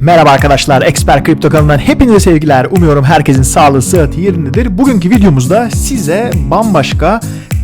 Merhaba arkadaşlar, Expert Kripto kanalından hepinize sevgiler. Umuyorum herkesin sağlığı, sıhhati yerindedir. Bugünkü videomuzda size bambaşka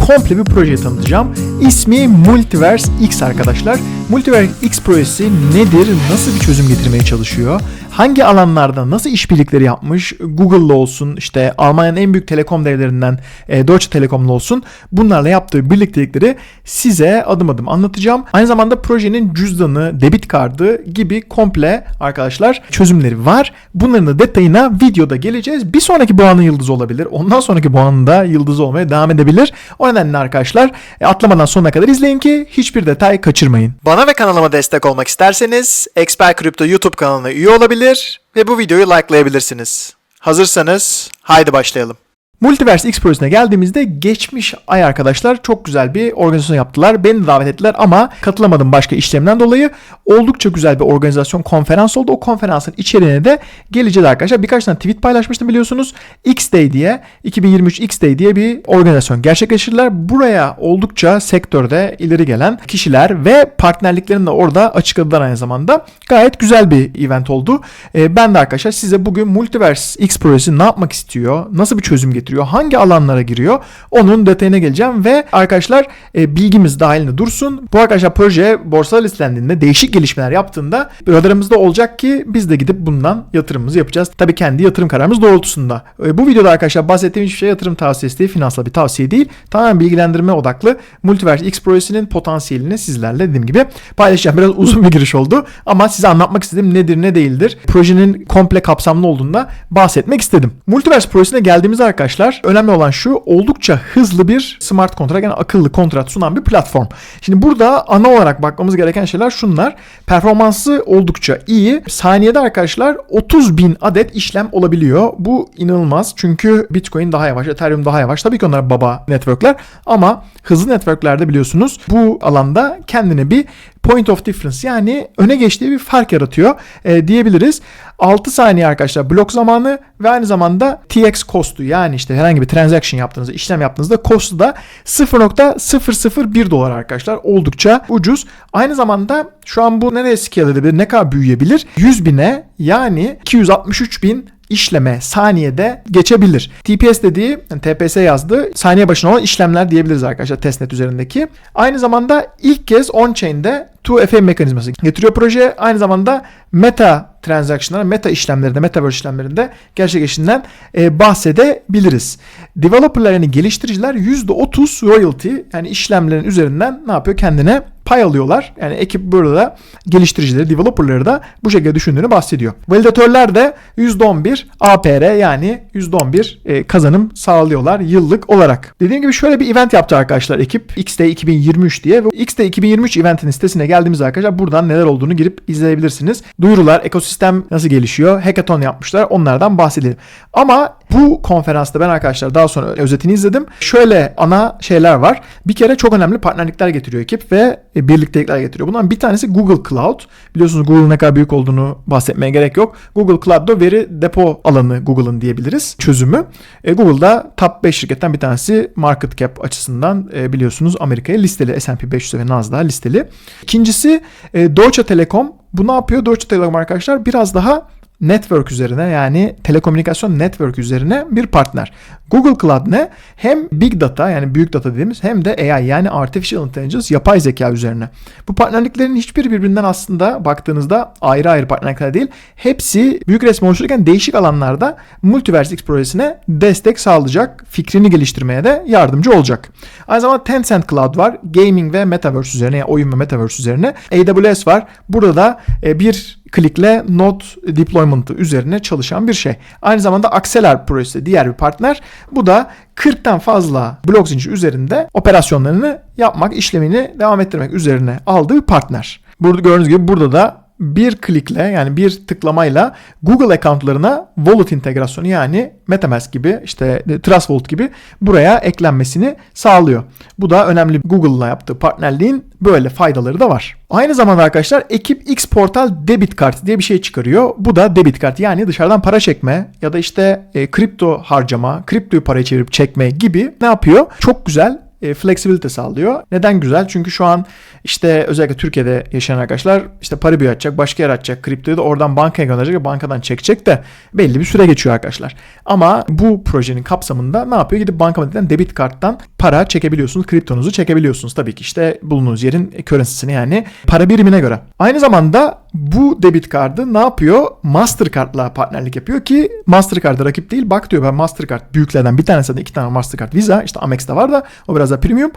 komple bir proje tanıtacağım. İsmi Multiverse X arkadaşlar. Multiverse X projesi nedir? Nasıl bir çözüm getirmeye çalışıyor? Hangi alanlarda nasıl işbirlikleri yapmış? Google'la olsun, işte Almanya'nın en büyük telekom devlerinden e, Deutsche Telekom'la olsun. Bunlarla yaptığı birliktelikleri size adım adım anlatacağım. Aynı zamanda projenin cüzdanı, debit kartı gibi komple arkadaşlar çözümleri var. Bunların da detayına videoda geleceğiz. Bir sonraki boğanın yıldızı olabilir. Ondan sonraki boğanın da yıldızı olmaya devam edebilir. O nedenle arkadaşlar e, atlamadan sonuna kadar izleyin ki hiçbir detay kaçırmayın. Ve kanalıma destek olmak isterseniz Expert Crypto YouTube kanalına üye olabilir ve bu videoyu likelayabilirsiniz. Hazırsanız haydi başlayalım. Multiverse X projesine geldiğimizde geçmiş ay arkadaşlar çok güzel bir organizasyon yaptılar. Beni davet ettiler ama katılamadım başka işlemden dolayı. Oldukça güzel bir organizasyon konferans oldu. O konferansın içeriğine de geleceğiz arkadaşlar. Birkaç tane tweet paylaşmıştım biliyorsunuz. X Day diye 2023 X Day diye bir organizasyon gerçekleştirdiler. Buraya oldukça sektörde ileri gelen kişiler ve partnerliklerini de orada açıkladılar aynı zamanda. Gayet güzel bir event oldu. Ee, ben de arkadaşlar size bugün Multiverse X projesi ne yapmak istiyor? Nasıl bir çözüm getiriyor? Hangi alanlara giriyor? Onun detayına geleceğim ve arkadaşlar e, bilgimiz dahilinde dursun. Bu arkadaşlar proje borsada listelendiğinde değişik gelişmeler yaptığında radarımızda olacak ki biz de gidip bundan yatırımımızı yapacağız. Tabii kendi yatırım kararımız doğrultusunda. E, bu videoda arkadaşlar bahsettiğim hiçbir şey yatırım tavsiyesi değil, finansal bir tavsiye değil. Tamamen bilgilendirme odaklı Multiverse X projesinin potansiyelini sizlerle dediğim gibi paylaşacağım. Biraz uzun bir giriş oldu ama size anlatmak istediğim nedir ne değildir. Projenin komple kapsamlı olduğunda bahsetmek istedim. Multiverse projesine geldiğimizde arkadaşlar önemli olan şu oldukça hızlı bir smart kontrat yani akıllı kontrat sunan bir platform. Şimdi burada ana olarak bakmamız gereken şeyler şunlar. Performansı oldukça iyi. Saniyede arkadaşlar 30 bin adet işlem olabiliyor. Bu inanılmaz çünkü Bitcoin daha yavaş, Ethereum daha yavaş. Tabii ki onlar baba networkler ama hızlı networklerde biliyorsunuz bu alanda kendine bir point of difference yani öne geçtiği bir fark yaratıyor e, diyebiliriz. 6 saniye arkadaşlar blok zamanı ve aynı zamanda TX cost'u yani işte herhangi bir transaction yaptığınızda işlem yaptığınızda cost'u da 0.001 dolar arkadaşlar oldukça ucuz. Aynı zamanda şu an bu nereye scale edebilir ne kadar büyüyebilir 100 bine yani 263 bin işleme saniyede geçebilir. TPS dediği yani TPS yazdı. Saniye başına olan işlemler diyebiliriz arkadaşlar testnet üzerindeki. Aynı zamanda ilk kez on-chain'de 2FA mekanizması getiriyor proje. Aynı zamanda meta transaction'lar, meta işlemlerinde, metaverse işlemlerinde gerçekleştiğinden e, bahsedebiliriz. Developerlar yani geliştiriciler %30 royalty yani işlemlerin üzerinden ne yapıyor? Kendine pay alıyorlar. Yani ekip burada geliştiricileri, developerları da bu şekilde düşündüğünü bahsediyor. Validatörler de %11 APR yani %11 e, kazanım sağlıyorlar yıllık olarak. Dediğim gibi şöyle bir event yaptı arkadaşlar ekip XD 2023 diye. Ve XD 2023 eventin sitesine geldiğimiz arkadaşlar buradan neler olduğunu girip izleyebilirsiniz. Duyurular, ekosistem nasıl gelişiyor, hackathon yapmışlar onlardan bahsedelim. Ama bu konferansta ben arkadaşlar daha sonra özetini izledim. Şöyle ana şeyler var. Bir kere çok önemli partnerlikler getiriyor ekip ve birliktelikler getiriyor. Bundan bir tanesi Google Cloud. Biliyorsunuz Google'ın ne kadar büyük olduğunu bahsetmeye gerek yok. Google Cloud'da veri depo alanı Google'ın diyebiliriz çözümü. E, Google'da top 5 şirketten bir tanesi market cap açısından e, biliyorsunuz Amerika'ya listeli S&P 500 ve Nasdaq listeli. İkincisi e, Deutsche Telekom. Bu ne yapıyor? Deutsche Telekom arkadaşlar biraz daha network üzerine yani telekomünikasyon network üzerine bir partner. Google Cloud ne? Hem big data yani büyük data dediğimiz hem de AI yani artificial intelligence yapay zeka üzerine. Bu partnerliklerin hiçbiri birbirinden aslında baktığınızda ayrı ayrı partnerlikler değil. Hepsi büyük resmi oluştururken değişik alanlarda Multiverse X projesine destek sağlayacak, fikrini geliştirmeye de yardımcı olacak. Aynı zamanda Tencent Cloud var. Gaming ve Metaverse üzerine, yani oyun ve Metaverse üzerine. AWS var. Burada da e, bir klikle node deployment'ı üzerine çalışan bir şey. Aynı zamanda Acceler projesi diğer bir partner. Bu da 40'tan fazla blok zincir üzerinde operasyonlarını yapmak, işlemini devam ettirmek üzerine aldığı partner. Burada gördüğünüz gibi burada da bir klikle yani bir tıklamayla Google accountlarına wallet integrasyonu yani MetaMask gibi işte Trust Wallet gibi buraya eklenmesini sağlıyor. Bu da önemli Google'la yaptığı partnerliğin böyle faydaları da var. Aynı zamanda arkadaşlar ekip X Portal debit kartı diye bir şey çıkarıyor. Bu da debit kart yani dışarıdan para çekme ya da işte e, kripto harcama, kriptoyu paraya çevirip çekme gibi ne yapıyor? Çok güzel e, flexibility sağlıyor. Neden güzel? Çünkü şu an işte özellikle Türkiye'de yaşayan arkadaşlar işte para bir açacak, başka yer açacak, kriptoyu da oradan bankaya gönderecek bankadan çekecek de belli bir süre geçiyor arkadaşlar. Ama bu projenin kapsamında ne yapıyor? Gidip bankamatikten debit karttan para çekebiliyorsunuz, kriptonuzu çekebiliyorsunuz. Tabii ki işte bulunduğunuz yerin currency'sini yani para birimine göre. Aynı zamanda bu debit kartı ne yapıyor? Mastercard'la partnerlik yapıyor ki Mastercard'a rakip değil. Bak diyor ben Mastercard büyüklerden bir tanesi de iki tane Mastercard Visa. işte Amex'te var da o biraz da premium.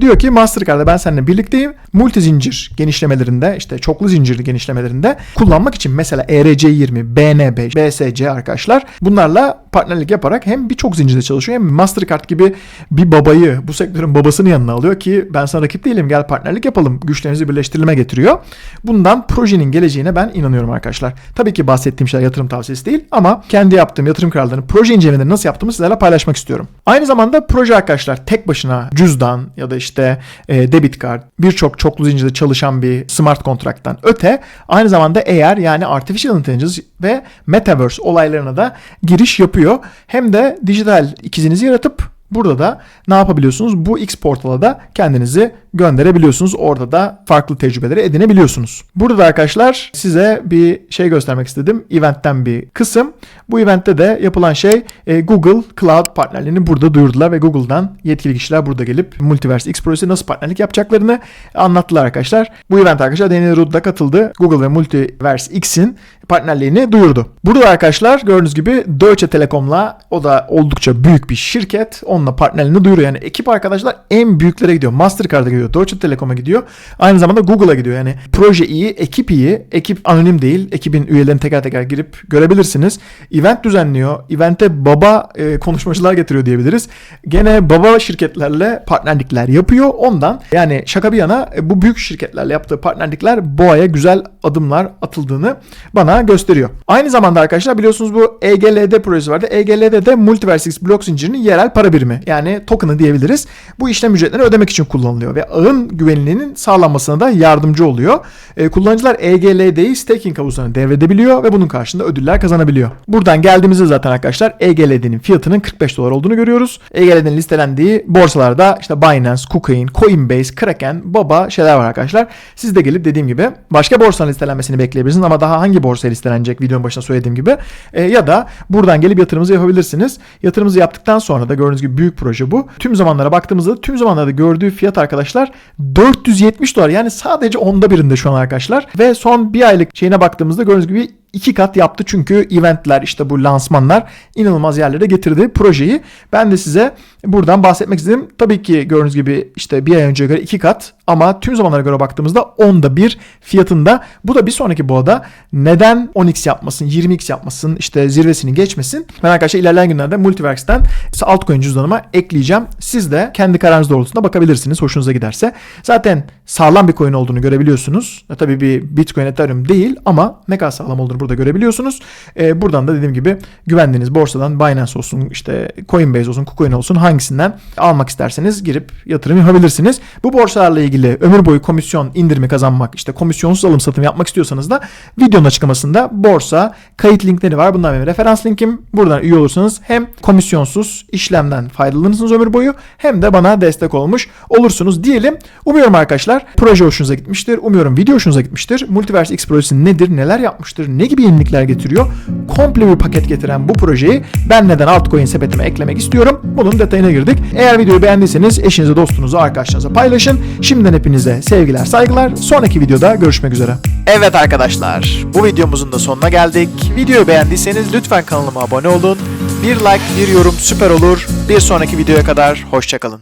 Diyor ki Mastercard'da ben seninle birlikteyim. Multi zincir genişlemelerinde işte çoklu zincirli genişlemelerinde kullanmak için mesela E ERC20, BNB, BSC arkadaşlar bunlarla partnerlik yaparak hem birçok zincirde çalışıyor hem Mastercard gibi bir babayı bu sektörün babasını yanına alıyor ki ben sana rakip değilim gel partnerlik yapalım güçlerinizi birleştirilme getiriyor. Bundan projenin geleceğine ben inanıyorum arkadaşlar. Tabii ki bahsettiğim şeyler yatırım tavsiyesi değil ama kendi yaptığım yatırım kararlarını proje incelemelerini nasıl yaptığımı sizlerle paylaşmak istiyorum. Aynı zamanda proje arkadaşlar tek başına cüzdan ya da işte e, debit kart birçok çoklu zincirde çalışan bir smart kontrattan öte aynı zamanda eğer yani artificial intelligence ve metaverse olaylarına da giriş yapıyor. Hem de dijital ikizinizi yaratıp Burada da ne yapabiliyorsunuz? Bu X portala da kendinizi gönderebiliyorsunuz. Orada da farklı tecrübeleri edinebiliyorsunuz. Burada da arkadaşlar size bir şey göstermek istedim. Eventten bir kısım. Bu eventte de yapılan şey e, Google Cloud partnerliğini burada duyurdular ve Google'dan yetkili kişiler burada gelip Multiverse X projesi nasıl partnerlik yapacaklarını anlattılar arkadaşlar. Bu event arkadaşlar Daniel Rudd katıldı. Google ve Multiverse X'in partnerliğini duyurdu. Burada arkadaşlar gördüğünüz gibi Deutsche Telekom'la o da oldukça büyük bir şirket. Onunla partnerliğini duyuruyor. Yani ekip arkadaşlar en büyüklere gidiyor. Mastercard'a gidiyor. Deutsche Telekom'a gidiyor. Aynı zamanda Google'a gidiyor. Yani proje iyi, ekip iyi. Ekip anonim değil. Ekibin üyelerini teker teker girip görebilirsiniz. Event düzenliyor. Event'e baba e, konuşmacılar getiriyor diyebiliriz. Gene baba şirketlerle partnerlikler yapıyor. Ondan yani şaka bir yana e, bu büyük şirketlerle yaptığı partnerlikler BOA'ya güzel adımlar atıldığını bana gösteriyor. Aynı zamanda arkadaşlar biliyorsunuz bu EGLD projesi vardı. EGLD de Multiverse blok zincirinin yerel para birimi yani token'ı diyebiliriz. Bu işlem ücretlerini ödemek için kullanılıyor ve ağın güvenliğinin sağlanmasına da yardımcı oluyor. E, kullanıcılar EGLD'yi staking havuzlarına devredebiliyor ve bunun karşılığında ödüller kazanabiliyor. Buradan geldiğimizde zaten arkadaşlar EGLD'nin fiyatının 45 dolar olduğunu görüyoruz. EGLD'nin listelendiği borsalarda işte Binance, KuCoin, Coinbase, Kraken, Baba şeyler var arkadaşlar. Siz de gelip dediğim gibi başka borsanın listelenmesini bekleyebilirsiniz ama daha hangi borsaya listelenecek videonun başında söylediğim gibi E, ya da buradan gelip yatırımınızı yapabilirsiniz. Yatırımınızı yaptıktan sonra da gördüğünüz gibi büyük proje bu. Tüm zamanlara baktığımızda tüm zamanlarda gördüğü fiyat arkadaşlar 470 dolar yani sadece onda birinde şu an arkadaşlar ve son bir aylık şeyine baktığımızda gördüğünüz gibi iki kat yaptı çünkü eventler işte bu lansmanlar inanılmaz yerlere getirdi projeyi. Ben de size buradan bahsetmek istedim. Tabii ki gördüğünüz gibi işte bir ay önceye göre iki kat ama tüm zamanlara göre baktığımızda onda bir fiyatında. Bu da bir sonraki boğada neden 10x yapmasın, 20x yapmasın, işte zirvesini geçmesin. Ben arkadaşlar ilerleyen günlerde Multiverse'den altcoin cüzdanıma ekleyeceğim. Siz de kendi kararınız doğrultusunda bakabilirsiniz hoşunuza giderse. Zaten sağlam bir coin olduğunu görebiliyorsunuz. E, tabii bir Bitcoin Ethereum değil ama ne kadar sağlam olduğunu burada görebiliyorsunuz. E, buradan da dediğim gibi güvendiğiniz borsadan Binance olsun, işte Coinbase olsun, KuCoin olsun hangisinden almak isterseniz girip yatırım yapabilirsiniz. Bu borsalarla ilgili ömür boyu komisyon indirimi kazanmak, işte komisyonsuz alım satım yapmak istiyorsanız da videonun açıklamasında borsa kayıt linkleri var. Bunlar benim referans linkim. Buradan üye olursanız hem komisyonsuz işlemden faydalanırsınız ömür boyu hem de bana destek olmuş olursunuz diyelim. Umuyorum arkadaşlar proje hoşunuza gitmiştir. Umuyorum video hoşunuza gitmiştir. Multiverse X projesi nedir, neler yapmıştır, ne gibi yenilikler getiriyor? Komple bir paket getiren bu projeyi ben neden altcoin sepetime eklemek istiyorum? Bunun detayına girdik. Eğer videoyu beğendiyseniz eşinize, dostunuza, arkadaşlarınıza paylaşın. Şimdiden hepinize sevgiler, saygılar. Sonraki videoda görüşmek üzere. Evet arkadaşlar, bu videomuzun da sonuna geldik. Videoyu beğendiyseniz lütfen kanalıma abone olun. Bir like, bir yorum süper olur. Bir sonraki videoya kadar hoşçakalın.